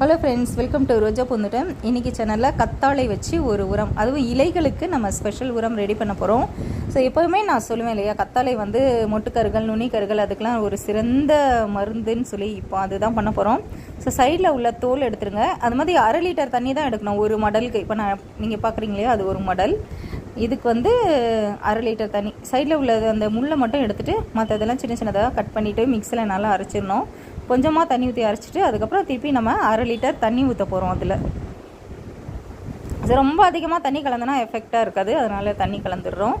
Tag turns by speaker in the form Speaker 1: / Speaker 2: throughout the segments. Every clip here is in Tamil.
Speaker 1: Hello friends welcome to Roja Poonthottam இன்றைக்கி சேனலில் கத்தாழை வச்சு ஒரு உரம் அதுவும் இலைகளுக்கு நம்ம ஸ்பெஷல் உரம் ரெடி பண்ண போகிறோம் ஸோ எப்போவுமே நான் சொல்லுவேன் இல்லையா கத்தாழை வந்து மொட்டுக்கருகள் நுனிக்கருகள் அதுக்கெலாம் ஒரு சிறந்த மருந்துன்னு சொல்லி இப்போ அதுதான் பண்ண போகிறோம் ஸோ சைடில் உள்ள தோல் எடுத்துருங்க. அது மாதிரி அரை லிட்டர் தண்ணி தான் எடுக்கணும் ஒரு மடலுக்கு. இப்போ நான் நீங்கள் பார்க்குறீங்களே அது ஒரு மடல். இதுக்கு வந்து அரை லிட்டர் தண்ணி. சைடில் உள்ளது அந்த முள்ளை மட்டும் எடுத்துகிட்டு மற்றதெல்லாம் சின்ன சின்னதாக கட் பண்ணிவிட்டு மிக்சியில் நல்லா அரைச்சிடணும். கொஞ்சமாக தண்ணி ஊற்றி அரைச்சிட்டு அதுக்கப்புறம் திருப்பி நம்ம அரை லிட்டர் தண்ணி ஊற்ற போகிறோம் அதில். அது ரொம்ப அதிகமாக தண்ணி கலந்துனா எஃபெக்டாக இருக்காது அதனால் தண்ணி கலந்துடுறோம்.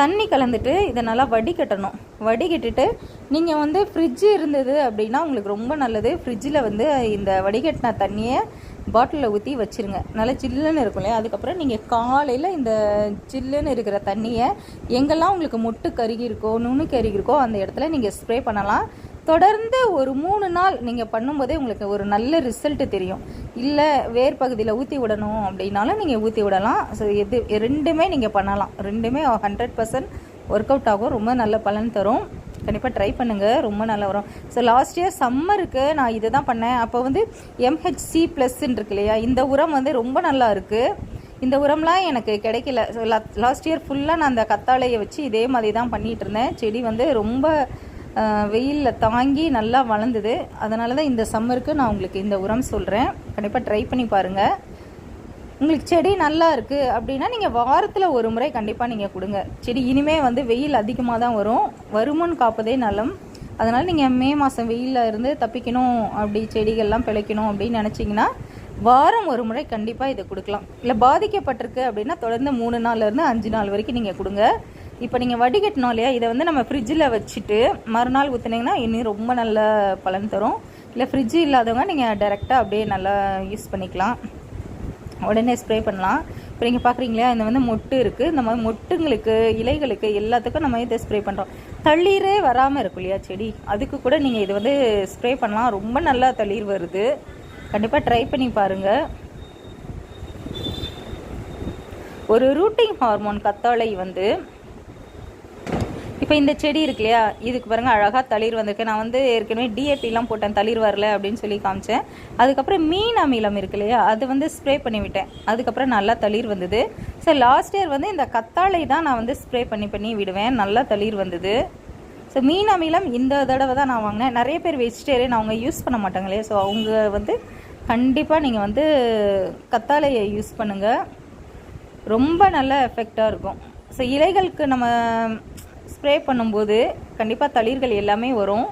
Speaker 1: தண்ணி கலந்துட்டு இதை நல்லா வடிகட்டணும். வடிகட்டிட்டு நீங்கள் வந்து ஃப்ரிட்ஜு இருந்தது அப்படின்னா உங்களுக்கு ரொம்ப நல்லது. ஃப்ரிட்ஜில் வந்து இந்த வடிகட்டின தண்ணியை பாட்டிலில் ஊற்றி வச்சுருங்க. நல்லா சில்லுன்னு இருக்கும் இல்லையா? அதுக்கப்புறம் நீங்கள் காலையில் இந்த சில்லுன்னு இருக்கிற தண்ணியை எங்கெல்லாம் உங்களுக்கு மொட்டு கருகி இருக்கோ நுணு கருகி இருக்கோ அந்த இடத்துல நீங்கள் ஸ்ப்ரே பண்ணலாம். தொடர்ந்து ஒரு மூணு நாள் நீங்கள் பண்ணும்போதே உங்களுக்கு ஒரு நல்ல ரிசல்ட்டு தெரியும். இல்லை வேர் பகுதியில் ஊற்றி விடணும் அப்படின்னாலும் நீங்கள் ஊற்றி விடலாம். ஸோ எது ரெண்டுமே நீங்கள் பண்ணலாம். ரெண்டுமே ஹண்ட்ரட் பர்சன்ட் ஒர்க் அவுட் ஆகும். ரொம்ப நல்ல பலன் தரும். கண்டிப்பாக ட்ரை பண்ணுங்கள் ரொம்ப நல்லா வரும். ஸோ லாஸ்ட் இயர் சம்மருக்கு நான் இதை தான் பண்ணேன். அப்போ வந்து எம்ஹெச்சி ப்ளஸ்ன்னு இருக்கு இல்லையா? இந்த உரம் வந்து ரொம்ப நல்லா இருக்குது இந்த உரம்லாம் எனக்கு கிடைக்கல. ஸோ லாஸ்ட் இயர் ஃபுல்லாக நான் அந்த கத்தாழையை வச்சு இதே மாதிரி தான் பண்ணிகிட்டு இருந்தேன். செடி வந்து ரொம்ப வெயிலில் தாங்கி நல்லா வளர்ந்தது. அதனால தான் இந்த சம்மருக்கு நான் உங்களுக்கு இந்த உரம் சொல்கிறேன் கண்டிப்பாக ட்ரை பண்ணி பாருங்கள் உங்களுக்கு செடி நல்லா இருக்குது அப்படின்னா நீங்கள் வாரத்தில் ஒரு முறை கண்டிப்பாக நீங்கள் கொடுங்க. செடி இனிமே வந்து வெயில் அதிகமாக தான் வரும். வருமுன் காப்பதே நலம். அதனால் நீங்கள் மே மாதம் வெயிலில் இருந்து தப்பிக்கணும் அப்படி செடிகள்லாம் பிழைக்கணும் அப்படின்னு நினச்சிங்கன்னா வாரம் ஒரு முறை கண்டிப்பாக இதை கொடுக்கலாம். இல்லை பாதிக்கப்பட்டிருக்கு அப்படின்னா தொடர்ந்து மூணு நாள்லேருந்து அஞ்சு நாள் வரைக்கும் நீங்கள் கொடுங்க. இப்போ நீங்கள் வடிகட்டினோம் இல்லையா? இதை வந்து நம்ம ஃப்ரிட்ஜில் வச்சுட்டு மறுநாள் ஊற்றுனீங்கன்னா இன்னும் ரொம்ப நல்ல பலன் தரும். இல்லை ஃப்ரிட்ஜு இல்லாதவங்க நீங்கள் டைரெக்டாக அப்படியே நல்லா யூஸ் பண்ணிக்கலாம். உடனே ஸ்ப்ரே பண்ணலாம். இப்போ நீங்கள் பார்க்குறீங்களா இந்த வந்து மொட்டு இருக்குது இந்த மாதிரி மொட்டுங்களுக்கு இலைகளுக்கு எல்லாத்துக்கும் நம்ம இதை ஸ்ப்ரே பண்ணுறோம் தளிரே வராமல் இருக்கும் இல்லையா செடி? அதுக்கு கூட நீங்கள் இது வந்து ஸ்ப்ரே பண்ணலாம். ரொம்ப நல்லா தளிர் வருது. கண்டிப்பாக ட்ரை பண்ணி பாருங்கள் ஒரு ரூட்டிங் ஹார்மோன் கத்தாழை வந்து இப்போ இந்த செடி இருக்கு இல்லையா? இதுக்கு பாருங்கள் அழகாக தளிர் வந்திருக்கு. நான் வந்து ஏற்கனவே டிஏபிலாம் போட்டேன் தளிர் வரல அப்படின்னு சொல்லி காமிச்சேன். அதுக்கப்புறம் மீன் அமிலம் இருக்கு இல்லையா? அது வந்து ஸ்ப்ரே பண்ணி விட்டேன். அதுக்கப்புறம் நல்லா தளிர் வந்தது. ஸோ லாஸ்ட் இயர் வந்து இந்த கத்தாழை தான் நான் வந்து ஸ்ப்ரே பண்ணி பண்ணி விடுவேன். நல்லா தளிர் வந்தது. ஸோ மீன் அமிலம் இந்த தடவை தான் நான் வாங்கினேன். நிறைய பேர் வெஜிடேரியன் அவங்க யூஸ் பண்ண மாட்டாங்களே ஸோ அவங்க வந்து கண்டிப்பாக நீங்கள் வந்து கத்தாழையை யூஸ் பண்ணுங்கள் ரொம்ப நல்ல எஃபெக்டாக இருக்கும். ஸோ இலைகளுக்கு நம்ம ஸ்ப்ரே பண்ணும்போது கண்டிப்பாக தளிர்கள் எல்லாமே வரும்.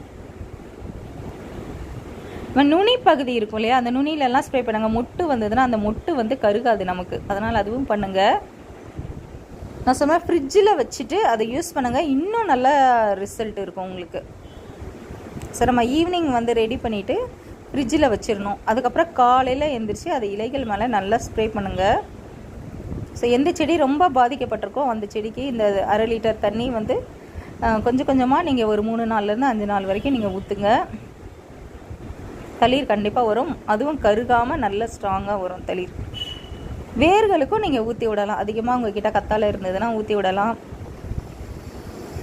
Speaker 1: நுனி பகுதி இருக்கும் இல்லையா? அந்த நுனியிலலாம் ஸ்ப்ரே பண்ணுங்க. மொட்டு வந்ததுன்னா அந்த மொட்டு வந்து கருகாது நமக்கு. அதனால் அதுவும் பண்ணுங்கள் நான் சொன்ன ஃப்ரிட்ஜில் வச்சுட்டு அதை யூஸ் பண்ணுங்கள் இன்னும் நல்ல ரிசல்ட் இருக்கும் உங்களுக்கு. சரி நம்ம ஈவினிங் வந்து ரெடி பண்ணிவிட்டு ஃப்ரிட்ஜில் வச்சிடணும். அதுக்கப்புறம் காலையில் எழுந்திரிச்சி அதை இலைகள் மேலே நல்லா ஸ்ப்ரே பண்ணுங்கள் ஸோ எந்த செடி ரொம்ப பாதிக்கப்பட்டிருக்கோ அந்த செடிக்கு இந்த அரை லிட்டர் தண்ணி வந்து கொஞ்சம் கொஞ்சமாக நீங்கள் ஒரு மூணு நாள்லேருந்து அஞ்சு நாள் வரைக்கும் நீங்கள் ஊற்றுங்க தளிர் கண்டிப்பாக வரும். அதுவும் கருகாமல் நல்ல ஸ்ட்ராங்காக வரும் தளிர். வேர்களுக்கும் நீங்கள் ஊற்றி விடலாம். அதிகமாக உங்ககிட்ட கத்தாழை இருந்ததுன்னா ஊற்றி விடலாம்.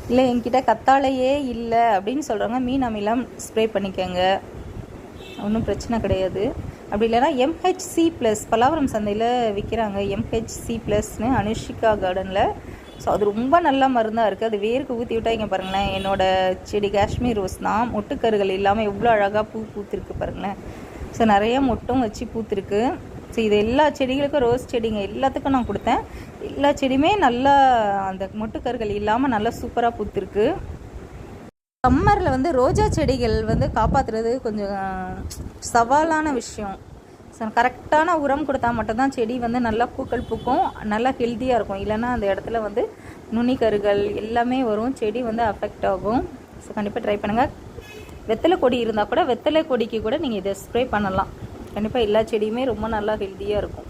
Speaker 1: இல்லை என்கிட்ட கத்தாழையே இல்லை அப்படின்னு சொல்கிறவங்க மீன் அமிலம் ஸ்ப்ரே பண்ணிக்கோங்க. ஒன்றும் பிரச்சனை கிடையாது. அப்படி இல்லைனா எம்ஹெச்சி ப்ளஸ் பல்லாவரம் சந்தையில் விற்கிறாங்க எம்ஹெச்சி ப்ளஸ்னு அனுஷிகா கார்டனில் ஸோ அது ரொம்ப நல்ல மருந்தாக இருக்குது அது வேருக்கு ஊற்றி விட்டா இங்கே பாருங்களேன். என்னோடய செடி காஷ்மீர் ரோஸ் தான். மொட்டுக்கருகள் இல்லாமல் எவ்வளோ அழகாக பூ பூத்திருக்கு பாருங்களேன். ஸோ நிறைய மொட்டும் வச்சு பூத்திருக்கு. ஸோ இது எல்லா செடிகளுக்கும் ரோஸ் செடிங்க எல்லாத்துக்கும் நான் கொடுத்தேன். எல்லா செடியுமே நல்லா அந்த மொட்டுக்கருகள் இல்லாமல் நல்லா சூப்பராக பூத்திருக்கு. சம்மரில் வந்து ரோஜா செடிகள் வந்து காப்பாற்றுறது கொஞ்சம் சவாலான விஷயம். ஸோ கரெக்டான உரம் கொடுத்தா மட்டும்தான் செடி வந்து நல்லா பூக்கள் பூக்கும் நல்லா ஹெல்த்தியாக இருக்கும். இல்லைன்னா அந்த இடத்துல வந்து நுனிக்கருகள் எல்லாமே வரும். செடி வந்து அஃபெக்ட் ஆகும். ஸோ கண்டிப்பாக ட்ரை பண்ணுங்கள் வெத்தலை கொடி இருந்தால் கூட வெத்தலை கொடிக்கு கூட நீங்கள் இதை ஸ்ப்ரே பண்ணலாம். கண்டிப்பாக எல்லா செடியுமே ரொம்ப நல்லா ஹெல்த்தியாக இருக்கும்.